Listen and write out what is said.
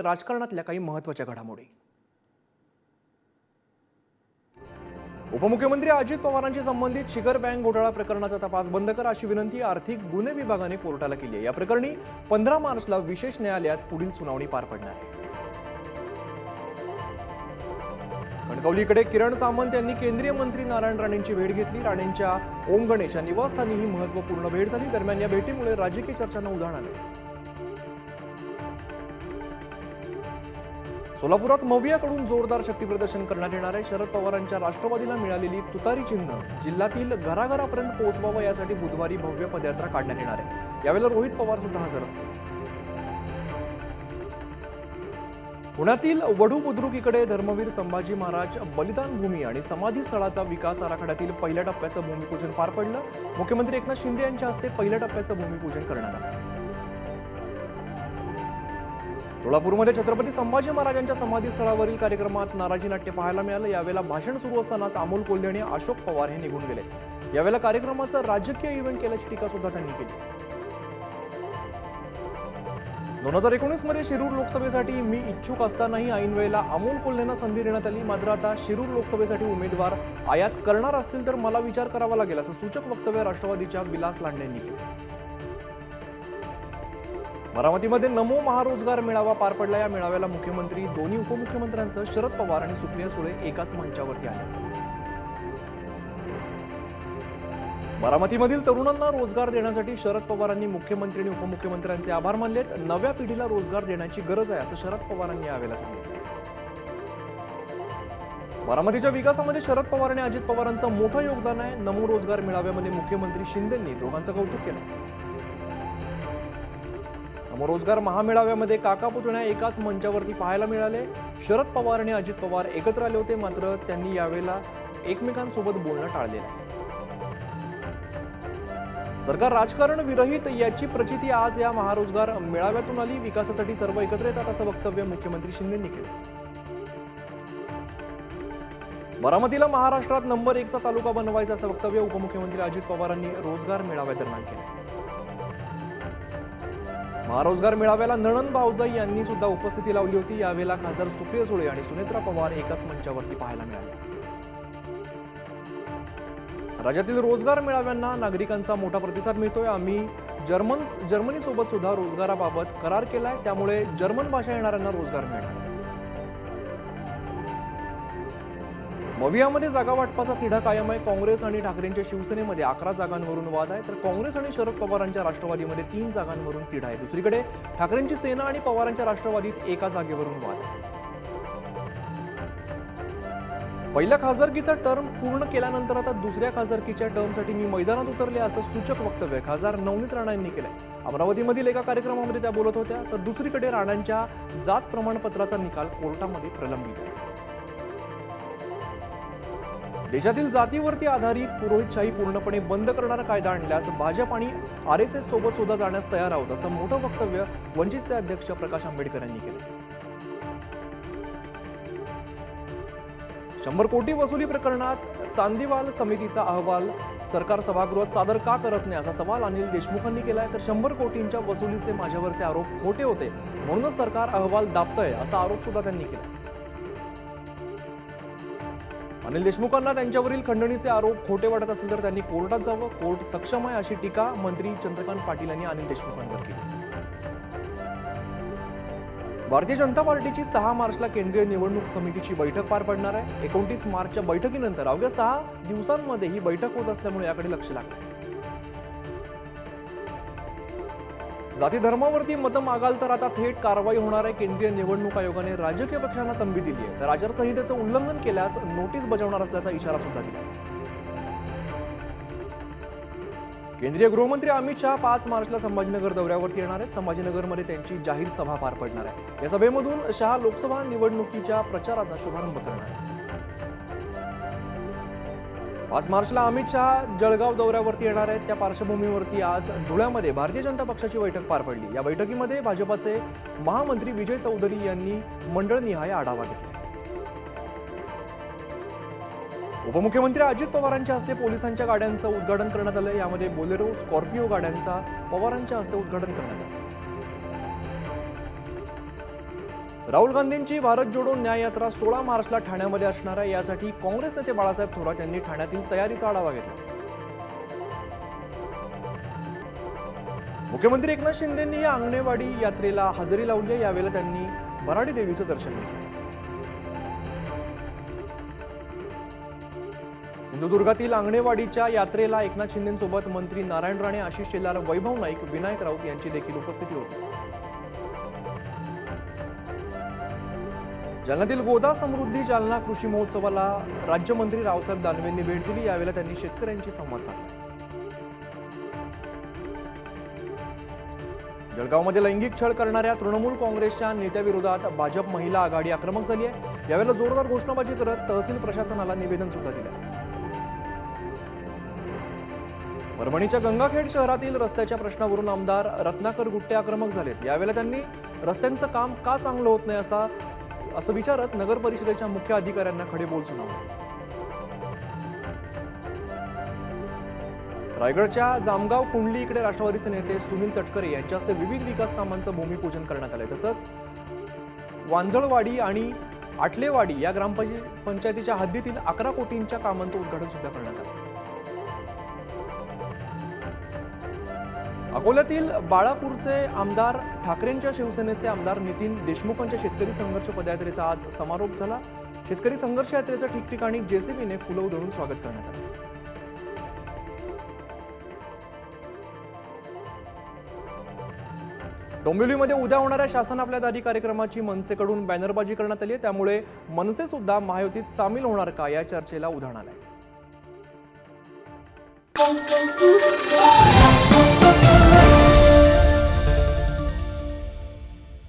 पाहूयात राजकारणातल्या काही महत्त्वाच्या घडामोडी. उपमुख्यमंत्री अजित पवारांशी संबंधित शिखर बँक घोटाळा प्रकरणाचा तपास बंद करा अशी विनंती आर्थिक गुन्हे विभागाने कोर्टाला केली आहे. या प्रकरणी पंधरा मार्चला विशेष न्यायालयात पुढील सुनावणी पार पडणार आहे. कणकवलीकडे किरण सामंत यांनी केंद्रीय मंत्री नारायण राणेंची भेट घेतली. राणेंच्या ओम गणेश या निवासस्थानी ही महत्त्वपूर्ण भेट झाली. दरम्यान या भेटीमुळे राजकीय चर्चांना उधाण आले. सोलापुरात मवियाकडून जोरदार शक्तीप्रदर्शन करण्यात येणार आहे. शरद पवारांच्या राष्ट्रवादीला मिळालेली तुतारी चिन्ह जिल्ह्यातील घराघरापर्यंत पोहोचवावं यासाठी बुधवारी भव्य पदयात्रा काढण्यात येणार आहे. यावेळेला रोहित पवार सुद्धा हजर असतील. पुण्यातील वडू बुद्रुकीकडे धर्मवीर संभाजी महाराज बलिदान भूमी आणि समाधी स्थळाचा विकास आराखड्यातील पहिल्या टप्प्याचं भूमिपूजन पार पडलं. मुख्यमंत्री एकनाथ शिंदे यांच्या हस्ते पहिल्या टप्प्याचं भूमिपूजन करण्यात आलं. सोलापूरमध्ये छत्रपती संभाजी महाराजांच्या समाधी स्थळावरील कार्यक्रमात नाराजी नाट्य पाहायला मिळालं. यावेळेला भाषण सुरू असतानाच अमोल कोल्हे आणि अशोक पवार हे निघून गेले. यावेळेला कार्यक्रमाचा राजकीय इव्हेंट केल्याची टीका सुद्धा त्यांनी केली. दोन हजार एकोणीसमध्ये शिरूर लोकसभेसाठी मी इच्छुक असतानाही ऐन वेळेला अमोल कोल्हेंना संधी देण्यात आली. मात्र आता शिरूर लोकसभेसाठी उमेदवार आयात करणार असतील तर मला विचार करावा लागेल असं सूचक वक्तव्य राष्ट्रवादीच्या विलास लांडे यांनी केलं. बारामतीमध्ये नमो महारोजगार मेळावा पार पडला. या मेळाव्याला मुख्यमंत्री दोन्ही उपमुख्यमंत्र्यांसह शरद पवार आणि सुप्रिया सुळे एकाच मंचावरती आले. बारामतीमधील तरुणांना रोजगार देण्यासाठी शरद पवारांनी मुख्यमंत्री आणि उपमुख्यमंत्र्यांचे आभार मानलेत. नव्या पिढीला रोजगार देण्याची गरज आहे असं शरद पवारांनी यावेळेला सांगितलं. बारामतीच्या विकासामध्ये शरद पवार आणि अजित पवारांचं मोठं योगदान आहे. नमो रोजगार मेळाव्यामध्ये मुख्यमंत्री शिंदेंनी दोघांचं कौतुक केलं. रोजगार महामेळाव्यामध्ये काका पुतण्या एकाच मंचावरती पाहायला मिळाले. शरद पवार आणि अजित पवार एकत्र आले होते मात्र त्यांनी यावेळेला एकमेकांसोबत बोलणं टाळलेलं आहे. सरकार राजकारण विरहित याची प्रचिती आज या महारोजगार मेळाव्यातून आली. विकासासाठी सर्व एकत्र येतात असं वक्तव्य मुख्यमंत्री शिंदेंनी केलं. बारामतीला महाराष्ट्रात नंबर एकचा तालुका बनवायचा असं वक्तव्य उपमुख्यमंत्री अजित पवारांनी रोजगार मेळाव्यादरम्यान केलं. महारोजगार मेळाव्याला नणन भाऊजाई यांनी सुद्धा उपस्थिती लावली होती. यावेळेला खासदार सुप्रिया सुळे आणि सुनेत्रा पवार एकाच मंचावरती पाहायला मिळाले. राज्यातील रोजगार मेळाव्यांना नागरिकांचा मोठा प्रतिसाद मिळतोय. आम्ही जर्मन जर्मनीसोबत सुद्धा रोजगाराबाबत करार केलाय. त्यामुळे जर्मन भाषा येणाऱ्यांना रोजगार मिळणार. मवियामध्ये जागा वाटपाचा तिढा कायम आहे. काँग्रेस आणि ठाकरेंच्या शिवसेनेमध्ये अकरा जागांवरून वाद आहे. तर काँग्रेस आणि शरद पवारांच्या राष्ट्रवादीमध्ये तीन जागांवरून तिढा आहे. दुसरीकडे ठाकरेंची सेना आणि पवारांच्या राष्ट्रवादीत एका जागेवरून वाद आहे. पहिल्या खासदारकीचा टर्म पूर्ण केल्यानंतर आता दुसऱ्या खासदारकीच्या टर्मसाठी मी मैदानात उतरले असं सूचक वक्तव्य खासदार नवनीत राणा यांनी केलंय. अमरावतीमधील एका कार्यक्रमामध्ये त्या बोलत होत्या. तर दुसरीकडे राणांच्या जात प्रमाणपत्राचा निकाल कोर्टामध्ये प्रलंबित आहे. देशातील जातीवरती आधारित पुरोहितशाही पूर्णपणे बंद करणारा कायदा आणल्यास भाजप आणि आर एस एस सोबत सुद्धा जाण्यास तयार आहोत असं मोठं वक्तव्य वंचितचे अध्यक्ष प्रकाश आंबेडकर यांनी केलं. शंभर कोटी वसुली प्रकरणात चांदीवाल समितीचा अहवाल सरकार सभागृहात सादर का करत नाही असा सवाल अनिल देशमुखांनी केलाय. तर शंभर कोटींच्या वसुलीचे माझ्यावरचे आरोप खोटे होते म्हणूनच सरकार अहवाल दाबतंय असा आरोप सुद्धा त्यांनी केला. अनिल देशमुखांना त्यांच्यावरील खंडणीचे आरोप खोटे वाटत असेल तर त्यांनी कोर्टात जावं. कोर्ट सक्षम आहे अशी टीका मंत्री चंद्रकांत पाटील यांनी अनिल देशमुखांवर केली. भारतीय जनता पार्टीची सहा मार्चला केंद्रीय निवडणूक समितीची बैठक पार पडणार आहे. एकोणतीस मार्चच्या बैठकीनंतर अवघ्या सहा दिवसांमध्ये ही बैठक होत असल्यामुळे याकडे लक्ष लागलं. जाती धर्मावरती मतं मागाल तर आता थेट कारवाई होणार आहे. केंद्रीय निवडणूक आयोगाने राजकीय पक्षांना तंबी दिली आहे. तर आचारसंहितेचं उल्लंघन केल्यास नोटीस बजावणार असल्याचा इशारा सुद्धा दिला केंद्रीय गृहमंत्री अमित शहा पाच मार्चला संभाजीनगर दौऱ्यावरती येणार आहेत. संभाजीनगरमध्ये त्यांची जाहीर सभा पार पडणार आहे. या सभेमधून शहा लोकसभा निवडणुकीच्या प्रचाराचा शुभारंभ करणार आहेत. पाच मार्चला अमित शहा जळगाव दौऱ्यावरती येणार आहेत. त्या पार्श्वभूमीवरती आज धुळ्यामध्ये भारतीय जनता पक्षाची बैठक पार पडली. या बैठकीमध्ये भाजपाचे महामंत्री विजय चौधरी यांनी मंडळनिहाय आढावा घेतला. उपमुख्यमंत्री अजित पवारांच्या हस्ते पोलिसांच्या गाड्यांचं उद्घाटन करण्यात आलं. यामध्ये बोलेरो स्कॉर्पिओ गाड्यांचा पवारांच्या हस्ते उद्घाटन करण्यात आलं. राहुल गांधींची भारत जोडो न्याय यात्रा सोळा मार्चला ठाण्यामध्ये असणार आहे. यासाठी काँग्रेस नेते बाळासाहेब थोरात यांनी ठाण्यातील तयारीचा आढावा घेतला. मुख्यमंत्री एकनाथ शिंदेंनी या अंगणेवाडी यात्रेला हजेरी लावली आहे. यावेळेला त्यांनी बराडी देवीचं दर्शन घेतलं. सिंधुदुर्गातील अंगणेवाडीच्या यात्रेला एकनाथ शिंदेसोबत मंत्री नारायण राणे आशिष शेलार वैभव नाईक विनायक राऊत यांची देखील उपस्थिती होती. जालन्यातील गोदा समृद्धी जालना कृषी महोत्सवाला राज्यमंत्री रावसाहेब दानवेंनी भेट दिली. यावेळेला त्यांनी शेतकऱ्यांशी संवाद साधला. जळगावमध्ये लैंगिक छळ करणाऱ्या तृणमूल काँग्रेसच्या नेत्याविरोधात भाजप महिला आघाडी आक्रमक झाली आहे. यावेळेला जोरदार घोषणाबाजी करत तहसील प्रशासनाला निवेदन सुद्धा दिलं. परभणीच्या गंगाखेड शहरातील रस्त्याच्या प्रश्नावरून आमदार रत्नाकर गुट्टे आक्रमक झालेत. यावेळेला त्यांनी रस्त्यांचं काम का चांगलं होत नाही असा असं विचारत नगर परिषदेच्या मुख्य अधिकाऱ्यांना खडे बोल सुनावले. रायगडच्या जामगाव कुंडली इकडे राष्ट्रवादीचे नेते सुनील तटकरे यांच्या हस्ते विविध विकास कामांचं भूमिपूजन करण्यात आलंय. तसंच वांजळवाडी आणि आटलेवाडी या ग्रामपंचायतीच्या पंचायतीच्या हद्दीतील अकरा कोटींच्या कामांचं उद्घाटन सुद्धा करण्यात आलं. अकोल्यातील बाळापूरचे आमदार ठाकरेंच्या शिवसेनेचे आमदार नितीन देशमुखांच्या शेतकरी संघर्ष पदयात्रेचा आज समारोप झाला. शेतकरी संघर्ष यात्रेचं ठिकठिकाणी जेसीबीने फुलं उधळून स्वागत करण्यात आलं. डोंबिवलीमध्ये उद्या होणाऱ्या शासन आपल्या दारी कार्यक्रमाची मनसेकडून बॅनरबाजी करण्यात आली आहे. त्यामुळे मनसे सुद्धा महायुतीत सामील होणार का या चर्चेला उधाण आलंय.